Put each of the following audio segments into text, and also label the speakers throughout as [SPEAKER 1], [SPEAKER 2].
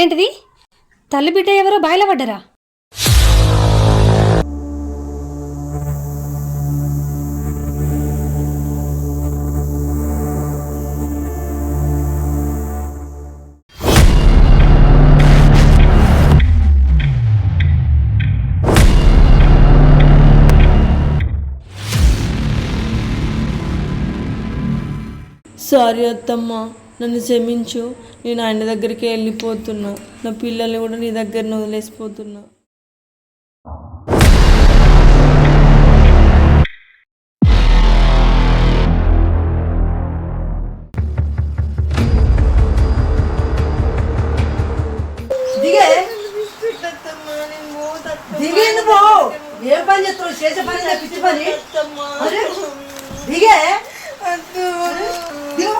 [SPEAKER 1] ఏంటిది? తల్లి బిడ్డ ఎవరో బయలపడ్డరా
[SPEAKER 2] సారీ అత్తమ్మ. నన్ను క్షమించు. నేను ఆయన దగ్గరికి వెళ్ళిపోతున్నా. నా పిల్లల్ని కూడా నీ దగ్గర వదిలేసిపోతున్నా.
[SPEAKER 3] దిగే. దిగే నువ్వు. ఏం పని చేస్తావు చేసే పని పిచ్చి పని? అరే, దిగే దిగు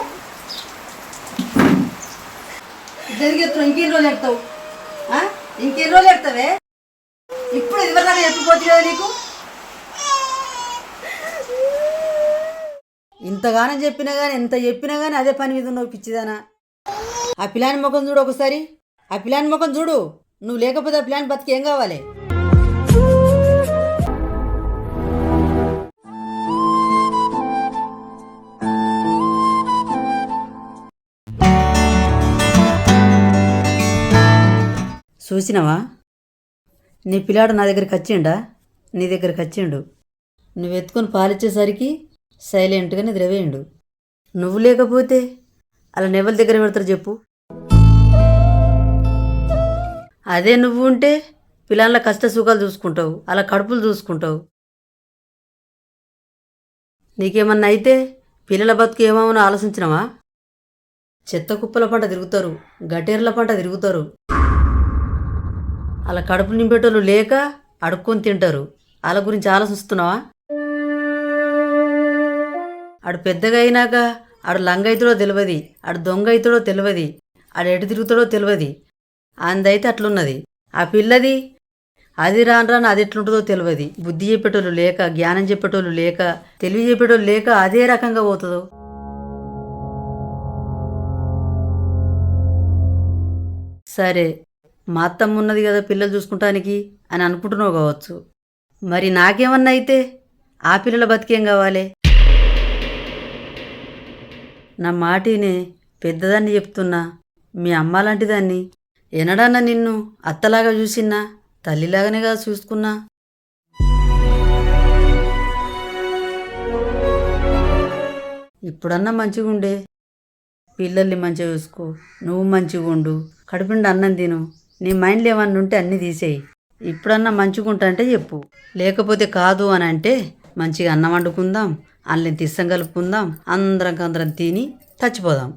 [SPEAKER 3] జరిగేస్తున్నావు ఇంకెన్ని రోజులు ఎక్కుతావు ఇంకెన్ని రోజులు ఎక్కుతావే ఇప్పుడు ఇదివరలాగా ఎత్తుకోవచ్చు కదా నీకు? ఇంతగానం చెప్పినా కానీ ఎంత చెప్పినా కానీ అదే పని మీద ఉన్నావు పిచ్చిదానా. ఆ పిలాని ముఖం చూడు ఒకసారి. ఆ పిలాని ముఖం చూడు. నువ్వు లేకపోతే ఆ ప్లాన్ బతికి ఏం కావాలి? చూసినావా? నీ పిల్లాడు నా దగ్గరికి వచ్చిండా? నీ దగ్గరికి వచ్చిండు. నువ్వు ఎత్తుకొని పాలిచ్చేసరికి సైలెంట్గా నిద్రవేయండు నువ్వు లేకపోతే అలా నెవల దగ్గర పెడతారు చెప్పు. అదే నువ్వు ఉంటే పిల్లల కష్ట సుఖాలు చూసుకుంటావు అలా కడుపులు చూసుకుంటావు. నీకేమన్నా అయితే పిల్లల బతుకు ఏమన్నా ఆలోచించినావా? చెత్త కుప్పల పంట తిరుగుతారు గటేర్ల పంట తిరుగుతారు. అలా కడుపు నింపేటోళ్ళు లేక అడుక్కొని తింటారు. వాళ్ళ గురించి ఆలోచిస్తున్నావా? ఆడు పెద్దగా అయినాక ఆడు లంగ తెలియదు ఆడు దొంగ అవుతాడో తెలియదు ఆడు ఎటు తిరుగుతాడో తెలియదు అందైతే అట్లున్నది. ఆ పిల్లది అది రాను రాను అది ఎట్లుంటుందో తెలియదు బుద్ధి చెప్పేటోళ్ళు లేక జ్ఞానం చెప్పేటోళ్ళు లేక తెలివి చెప్పేటోళ్ళు లేక అదే రకంగా పోతుందో. సరే. మా అత్తమ్మ ఉన్నది కదా పిల్లలు చూసుకుంటానికి అని అనుకుంటున్నావు కావచ్చు. మరి నాకేమన్నా అయితే ఆ పిల్లల బతికేం కావాలి? నా మాటినే పెద్దదాన్ని చెప్తున్నా మీ అమ్మ లాంటిదాన్ని ఎనడన్నా నిన్ను అత్తలాగా చూసినా తల్లిలాగానే కదా చూసుకున్నా? ఇప్పుడన్నా మంచిగా ఉండే పిల్లల్ని మంచిగా చూసుకో నువ్వు మంచిగా ఉండు కడుపుండి అన్నం తిను. నీ మైండ్లో ఏమన్నా ఉంటే అన్నీ తీసేయి. ఇప్పుడన్నా మంచిగా ఉంటా అంటే చెప్పు. లేకపోతే కాదు అని అంటే మంచిగా అన్నం వండుకుందాం అల్లని తిస్సం కలుపుకుందాం అందరం అందరం తిని చచ్చిపోదాం.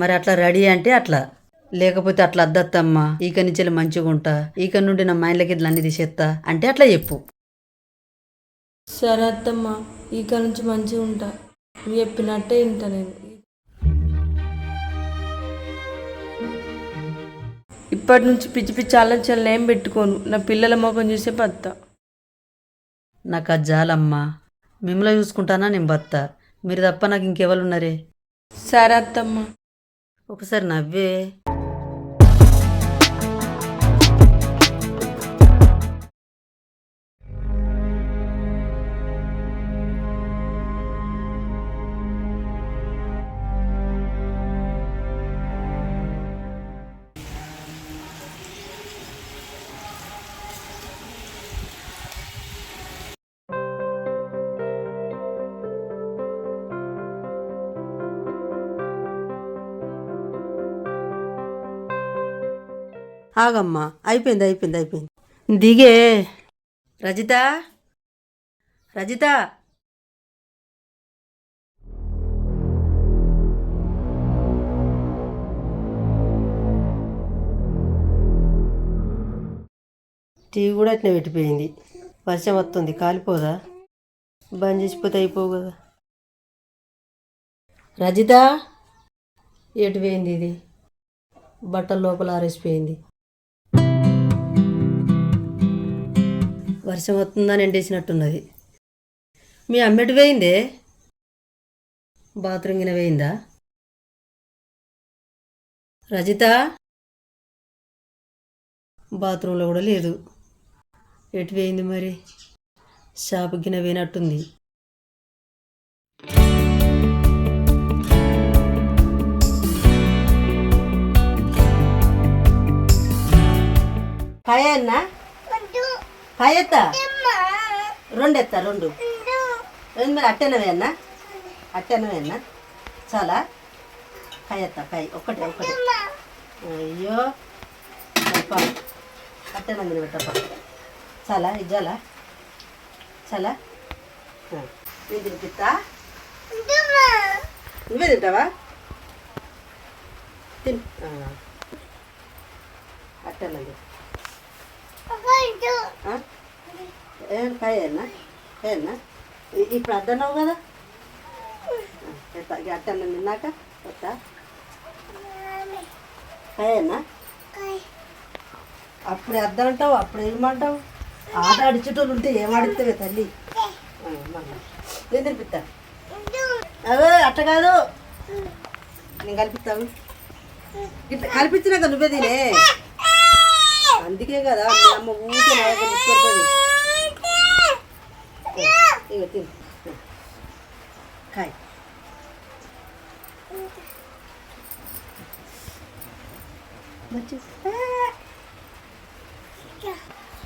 [SPEAKER 3] మరి అట్లా రెడీ అంటే అట్లా. లేకపోతే అట్లా అద్దత్తమ్మా ఈక నుంచి మంచిగా ఉంటా ఈక నుండి నా మైండ్లకి ఇట్లా అన్ని తీసేస్తా అంటే అట్లా చెప్పు.
[SPEAKER 2] సరే అత్తమ్మ ఇక నుంచి మంచిగా ఉంటా చెప్పినట్టే వింటా నేను. ఇప్పటి నుంచి పిచ్చి పిచ్చి ఆలోచనలు ఏం పెట్టుకోను. నా పిల్లల ముఖం చూసే బత్తా.
[SPEAKER 3] నాకు అది జాలమ్మా మిమ్మల్ని చూసుకుంటానా నేను బత్తా? మీరు తప్ప నాకు ఇంకెవరున్నారే
[SPEAKER 2] సరే అత్తమ్మ.
[SPEAKER 3] ఒకసారి నవ్వే. ఆగమ్మా అయిపోయింది అయిపోయింది అయిపోయింది. దిగే. రజిత రజిత. టీవీ కూడా అట్నే పెట్టిపోయింది. వర్షం వస్తుంది కాలిపోదా? బంద్ చేసిపోతే అయిపోవు కదా. రజిత ఎటు పోయింది ఇది? బట్టల లోపల ఆరేసిపోయింది. వర్షం వస్తుందని ఎండేసినట్టున్నది మీ అమ్మటి పోయిందే బాత్రూమ్ గిన పోయిందా రజిత? బాత్రూంలో కూడా లేదు. ఎటు పోయింది మరి? షాపు గిన పోయినట్టుంది కాయ కాయ ఎత్తా రెండు ఎత్తా రెండు. రెండు. మరి అట్టెనవే అన్నా అట్టెనవే అన్నా చాలా. కాయ ఎత్తా కాయ ఒక్కటే ఒక్కటే. అయ్యో. అప్ప అట్టెనంది పెట్టప్ప. చాలా ఇది చాలా? ఇది తినిపిస్తా? నువ్వే తింటావా? తిన్. అట్టనండి ఏం కాయ అన్నా ఏనా? ఇప్పుడు అద్దన్నావు కదా? అట్టన్నం తిన్నాక వస్తా కాయన్నా అప్పుడు అద్దంటావు అప్పుడు ఏమంటావు? ఆట అడిచేటోళ్ళు ఉంటే ఏం తల్లి? ఏం మళ్ళా తినిపిస్తా అవే అట్ట కాదు. నేను కల్పిస్తాను. ఇట్లా కల్పించినాక నువ్వే తినే. అందుకే కదా అమ్మ ఊరికే నా దగ్గర ఇక తిను. కాయ్.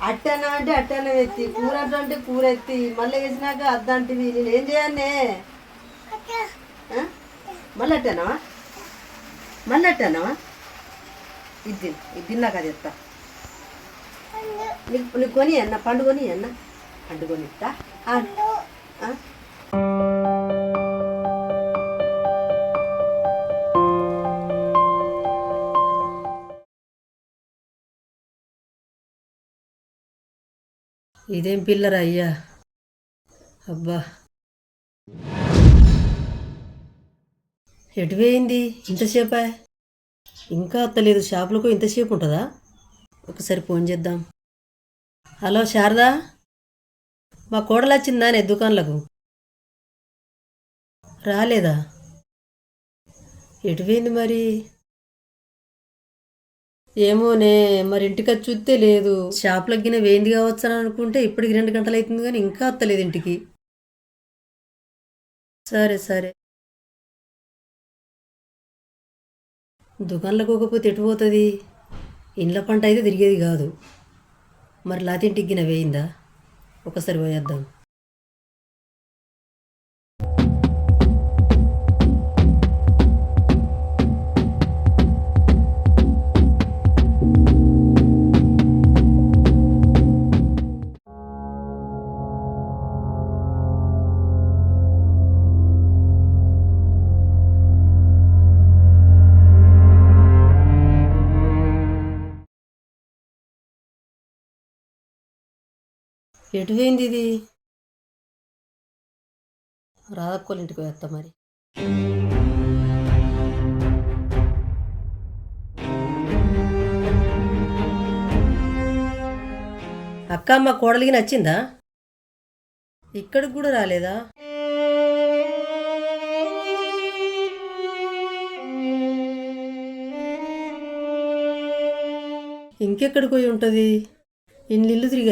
[SPEAKER 3] అట్టన అంటే అట్టన ఎత్తి కూర అంటే కూర ఎత్తి మళ్ళీ వేసినాక అద్దంటివి నేను ఏం చేయాలనే? మళ్ళీ అట్టనావా? మళ్ళీ అట్టనావా? ఇది. ఇది తిన్నాక అది ఎత్తా. నీకు నీకు కొని అన్న? పండు కొని అన్న? పండు కొని ఇదేం పిల్లరా అయ్యా? అబ్బా. ఎటు పోయింది? ఇంతసేపా? ఇంకా అత్తలేదు. షాపులకు ఇంతసేపు ఉంటుందా? ఒకసారి ఫోన్ చేద్దాం. హలో శారదా? మా కోడలు వచ్చిందానే దుకాణాలకు. రాలేదా? ఎటు పోయింది మరి? ఏమోనే మరి ఇంటికి వచ్చి చూస్తే లేదు. షాప్లకు గిన వేయింది కావచ్చు అని అనుకుంటే ఇప్పటికి రెండు గంటలు అవుతుంది కానీ ఇంకా వస్తలేదు ఇంటికి. సరే సరే. దుకాణంలోకి పోకపోతే ఎటు పోతుంది? ఇండ్ల పంట అయితే తిరిగేది కాదు. మరి లాతింటికి గిన వేయిందా? ఒకసారి పోయేద్దాం. ఎటు పోయింది ఇది? రాధక్కోళ్ళ ఇంటికి వేస్తా మరి. అక్క మా కోడలికి నచ్చిందా? ఇక్కడికి కూడా రాలేదా? ఇంకెక్కడికి పోయి ఉంటుంది? ఇన్ని ఇల్లు తిరిగి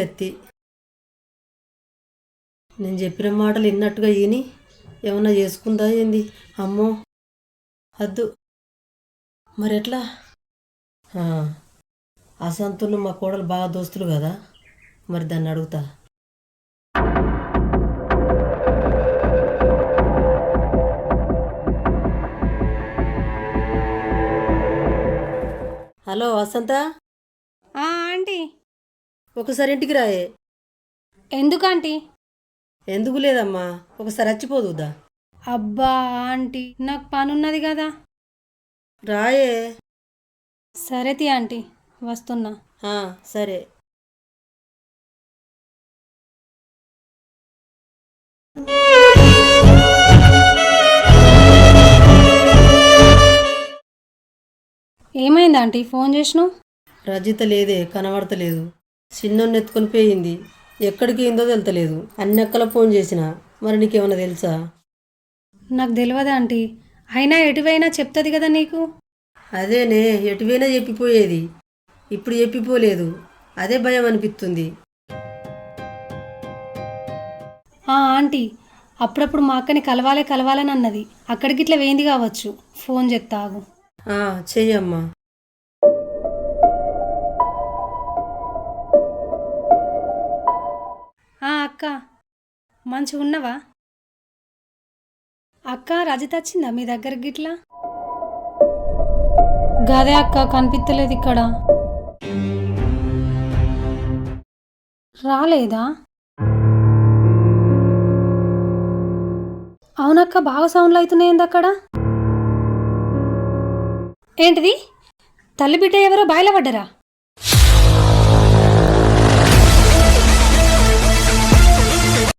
[SPEAKER 3] నేను చెప్పిన మాటలు విన్నట్టుగా ఈని ఏమన్నా చేసుకుందా ఏంది? అమ్మో! వద్దు మరి ఎట్లా అసంతులు మా కోడలు బాగా దోస్తులు కదా? మరి దాన్ని అడుగుతా. హలో వసంత?
[SPEAKER 1] ఆంటీ.
[SPEAKER 3] ఒకసారి ఇంటికి రాయే.
[SPEAKER 1] ఎందుకు ఆంటీ?
[SPEAKER 3] ఎందుకు లేదమ్మా? ఒకసారి వచ్చిపోదుదా
[SPEAKER 1] అబ్బా ఆంటీ నాకు పనున్నది కదా.
[SPEAKER 3] రాయే.
[SPEAKER 1] సరే తీ ఆంటీ వస్తున్నా.
[SPEAKER 3] ఆ, సరే.
[SPEAKER 1] ఏమైంది ఆంటీ ఫోన్ చేసినావు?
[SPEAKER 3] రజిత లేదే కనబడతలేదు. చిన్నోన్ని ఎత్తుకొని పోయింది. ఎక్కడికి ఏందో తెలుతలేదు అన్ని అక్కల ఫోన్ చేసిన. మరి నీకేమన్నా తెలుసా?
[SPEAKER 1] నాకు తెలియదు ఆంటీ? అయినా ఎటువైనా చెప్తుంది కదా నీకు?
[SPEAKER 3] అదేనే ఎటువైనా చెప్పిపోయేది. ఇప్పుడు చెప్పిపోలేదు. అదే భయం అనిపిస్తుంది.
[SPEAKER 1] ఆ ఆంటీ. అప్పుడప్పుడు మా అక్కని కలవాలే కలవాలని అన్నది. అక్కడికి ఇట్లా వేయింది కావచ్చు. ఫోన్ చెప్తాగు
[SPEAKER 3] ఆ, చెయ్యమ్మా.
[SPEAKER 1] అక్క మంచిగా ఉన్నవా అక్క రజిత వచ్చిందా మీ దగ్గరికి గిట్లా? గదే అక్క కనిపించలేదు ఇక్కడ. రాలేదా? అవునక్క బాగా సౌండ్లు అవుతున్నాయింది అక్కడ? ఏంటిది? తల్లి బిడ్డ ఎవరో బయలుపడ్డరా